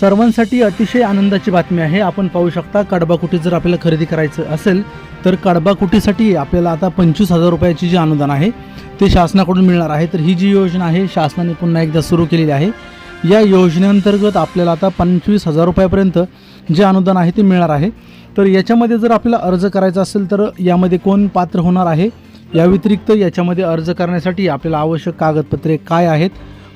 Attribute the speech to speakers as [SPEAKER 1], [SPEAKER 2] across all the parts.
[SPEAKER 1] सर्वांसाठी अतिशय आनंदाची बातमी आहे. आपण पाहू शकता कडबाकुटी जर आपल्याला खरेदी करायचं असेल तर कडबाकुटीसाठी आपल्याला आता पंचवीस हजार रुपयाची जी अनुदान आहे ते शासनाकडून मिळणार आहे. तर ही जी योजना आहे शासनाने पुन्हा एकदा सुरू केलेली आहे. या योजनेअंतर्गत आपल्याला आता पंचवीस हजार रुपयापर्यंत जे अनुदान आहे ते मिळणार आहे. तर याच्यामध्ये जर आपल्याला अर्ज करायचा असेल तर यामध्ये कोण पात्र होणार आहे? या व्यतिरिक्त याच्यामध्ये अर्ज करण्यासाठी आपल्याला आवश्यक कागदपत्रे काय आहेत?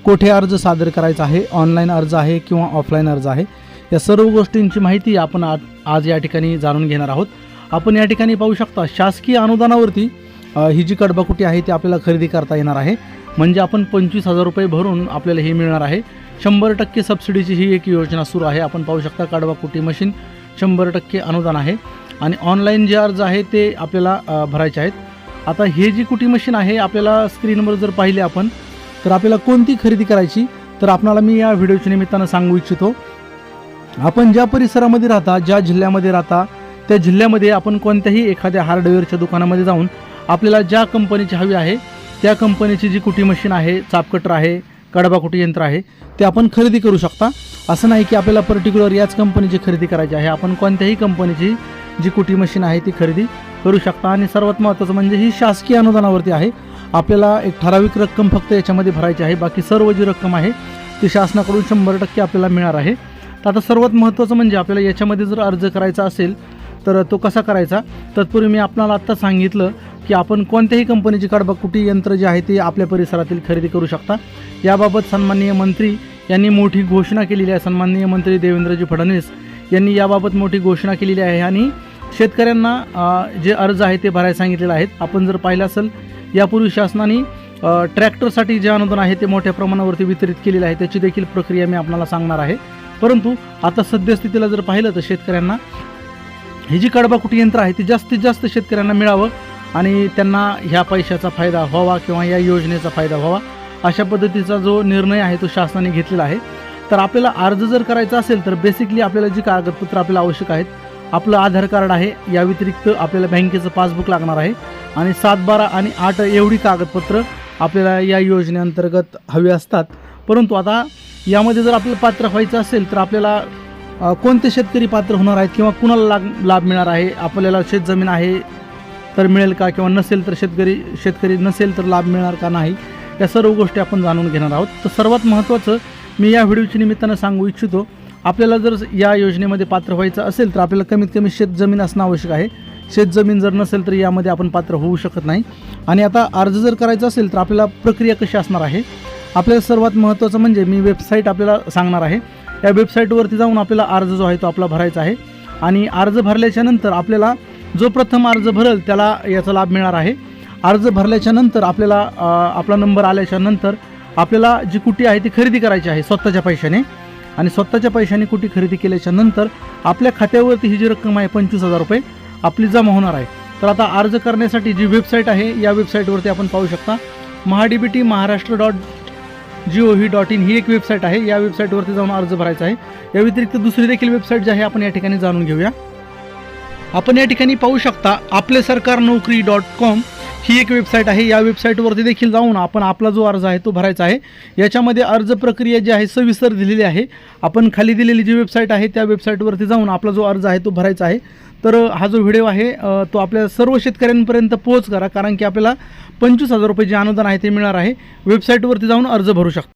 [SPEAKER 1] कोठे अर्ज सादर करायचा आहे ऑनलाईन अर्ज आहे किंवा ऑफलाईन अर्ज आहे या सर्व गोष्टींची माहिती आपण आज आज या ठिकाणी जाणून घेणार आहोत. आपण या ठिकाणी पाहू शकता शासकीय अनुदानावरती ही जी कडबाकुटी आहे ती आपल्याला खरेदी करता येणार आहे. म्हणजे आपण पंचवीस हजार रुपये भरून आपल्याला हे मिळणार आहे. शंभर टक्के सबसिडीची ही एक योजना सुरू आहे. आपण पाहू शकता कडबाकुटी मशीन शंभर टक्के अनुदान आहे. आणि ऑनलाईन जे अर्ज आहे ते आपल्याला भरायचे आहेत. आता हे जी कुटी मशीन आहे आपल्याला स्क्रीनवर जर पाहिले आपण तर आपल्याला कोणती खरेदी करायची तर आपणाला मी या व्हिडिओच्या निमित्तानं सांगू इच्छितो. आपण ज्या परिसरामध्ये राहता ज्या जिल्ह्यामध्ये राहता त्या जिल्ह्यामध्ये आपण कोणत्याही एखाद्या हार्डवेअरच्या दुकानामध्ये जाऊन आपल्याला ज्या कंपनीची हवी आहे त्या कंपनीची जी कुटी मशीन आहे चापकटर आहे कडबा कुटी यंत्र आहे ते आपण खरेदी करू शकता. असं नाही की आपल्याला पर्टिक्युलर याच कंपनीची खरेदी करायची आहे. आपण कोणत्याही कंपनीची जी कुटी मशीन आहे ती खरेदी करू शकता. आणि सर्वात महत्त्वाचं म्हणजे ही शासकीय अनुदानावरती आहे. आपल्याला एक ठराविक रक्कम फक्त याच्यामध्ये भरायची आहे. बाकी सर्व जी रक्कम आहे ती शासनाकडून शंभर टक्के आपल्याला मिळणार आहे. तर आता सर्वात महत्त्वाचं म्हणजे आपल्याला याच्यामध्ये जर अर्ज करायचा असेल तर तो कसा करायचा? तत्पूर्वी मी आपणाला आत्ता सांगितलं की आपण कोणत्याही कंपनीची कडबाकुटी यंत्र जे आहे ते आपल्या परिसरातील खरेदी करू शकता. याबाबत सन्माननीय मंत्री यांनी मोठी घोषणा केलेली आहे. सन्माननीय मंत्री देवेंद्रजी फडणवीस यांनी याबाबत मोठी घोषणा केलेली आहे आणि शेतकऱ्यांना जे अर्ज आहे ते भरायला सांगितलेले आहेत. आपण जर पाहिलं असेल यापूर्वी शासनाने ट्रॅक्टरसाठी जे अनुदान आहे ते मोठ्या प्रमाणावरती वितरित केलेलं आहे. त्याची देखील प्रक्रिया मी आपल्याला सांगणार आहे. परंतु आता सद्यस्थितीला जर पाहिलं तर शेतकऱ्यांना ही जी कडबाकुटी यंत्र आहे ती जास्तीत जास्त शेतकऱ्यांना मिळावं आणि त्यांना ह्या पैशाचा फायदा व्हावा किंवा या योजनेचा फायदा व्हावा अशा पद्धतीचा जो निर्णय आहे तो शासनाने घेतलेला आहे. तर आपल्याला अर्ज जर करायचा असेल तर बेसिकली आपल्याला जी कागदपत्र आपल्याला आवश्यक आहेत आपलं आधार कार्ड आहे या व्यतिरिक्त आपल्याला बँकेचं पासबुक लागणार आहे. आणि सात बारा आणि आठ एवढी कागदपत्र आपल्याला या योजनेअंतर्गत हवी असतात. परंतु आता यामध्ये जर आपल्याला पात्र व्हायचं असेल तर आपल्याला कोणते शेतकरी पात्र होणार आहेत किंवा कुणाला लाभ लाभ मिळणार आहे? आपल्याला शेतजमीन आहे तर मिळेल का? किंवा नसेल तर शेतकरी शेतकरी नसेल तर लाभ मिळणार का नाही? या सर्व गोष्टी आपण जाणून घेणार आहोत. तर सर्वात महत्त्वाचं मी या व्हिडिओच्या निमित्तानं सांगू इच्छितो आपल्याला जर या योजनेमध्ये पात्र व्हायचं असेल तर आपल्याला कमीत कमी शेतजमीन असणं आवश्यक आहे. शेतजमीन जर नसेल तर यामध्ये आपण पात्र होऊ शकत नाही. आणि आता अर्ज जर करायचा असेल तर आपल्याला प्रक्रिया कशी असणार आहे? आपल्याला सर्वात महत्त्वाचं म्हणजे मी वेबसाईट आपल्याला सांगणार आहे. या वेबसाईटवरती जाऊन आपल्याला अर्ज जो आहे तो आपला भरायचा आहे. आणि अर्ज भरल्याच्यानंतर आपल्याला जो प्रथम अर्ज भरेल त्याला याचा लाभ मिळणार आहे. अर्ज भरल्याच्यानंतर आपल्याला आपला नंबर आल्याच्यानंतर आपल्याला जी कुटी आहे ती खरेदी करायची आहे स्वतःच्या पैशाने. आणि स्वतःच्या पैशाने कुठे खरेदी केल्याच्यानंतर आपल्या खात्यावरती ही जी रक्कम आहे पंचवीस हजार रुपये आपली जमा होणार आहे. तर आता अर्ज करण्यासाठी जी वेबसाईट आहे या वेबसाईटवरती आपण पाहू शकता. MahaDBT Maharashtra dot G O V dot in ही एक वेबसाईट आहे. या वेबसाईटवरती जाऊन अर्ज भरायचा आहे. या व्यतिरिक्त दुसरी देखील वेबसाईट जी आहे आपण या ठिकाणी जाणून घेऊया. आपण या ठिकाणी पाहू शकता आपले सरकार नोकरी डॉट कॉम ही एक वेबसाईट आहे. या वेबसाईटवरती देखील जाऊन आपण आपला जो अर्ज आहे तो भरायचा आहे. याच्यामध्ये अर्ज प्रक्रिया जी आहे सविस्तर दिलेली आहे. आपण खाली दिलेली जी वेबसाईट आहे त्या वेबसाईटवरती जाऊन आपला जो अर्ज आहे तो भरायचा आहे. तर हा जो व्हिडिओ आहे तो आपल्या सर्व शेतकऱ्यांपर्यंत पोहोच करा. कारण की आपल्याला पंचवीस हजार रुपये जे अनुदान आहे ते मिळणार आहे. वेबसाईटवरती जाऊन अर्ज भरू शकता.